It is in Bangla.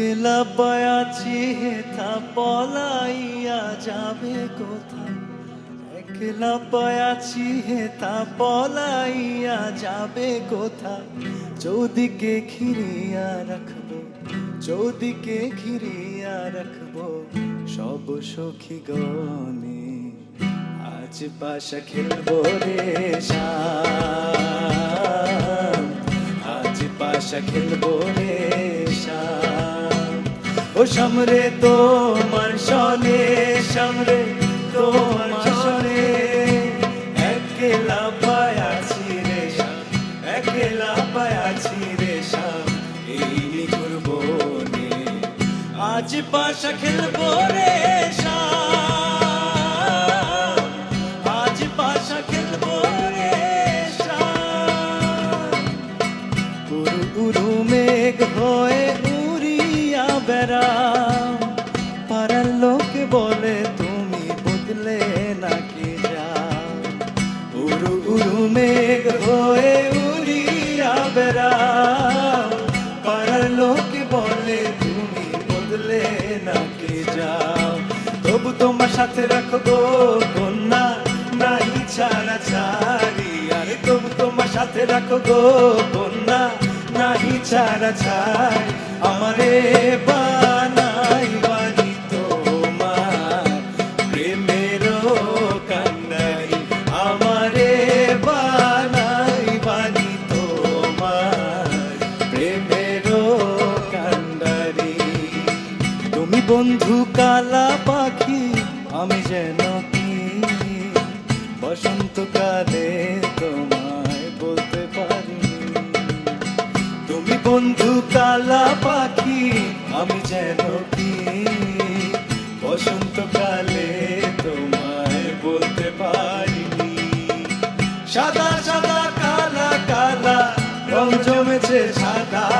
একলা পায়াছি হেথা পলাইয়া যাবে কোথায়? একলা পায়াছি হেথা পলাইয়া যাবে কোথা চৌদিকে ঘিরিয়া রাখব, চৌদিকে ঘিরিয়া রাখব সব সখী গনে আজ পাশা খেলব রে আজ পাশা খেলব রে ও সামরে তোমার সনে, সামরে তোমার সনে। একলা পায়াছি রে শাম একলা পায়াছি রে শাম এই নিগুর বনে। আজ পাশা খেলব রে শাম পাশা খেলব রে শাম উরু মেঘ হয়ে পাড়ার বলে, তুমি বদলে নাকি যাও? তবু তোমার সাথে রাখব কন্যা, নাই ছাড়া ছাড়ি। আরে তবু তোমার সাথে রাখব কন্যা, নাই ছাড়া ছাড়ি। আমারে বানাই তুমি বন্ধু কালা পাখি, আমি যেন কি? বসন্তকালে তোমায় বলতে পারি। তুমি বন্ধু কালা পাখি, আমি যেন কি? বসন্তকালে তোমায় বলতে পারিনি সাদা সাদা, কালা কালা, রং জমেছে সাদা।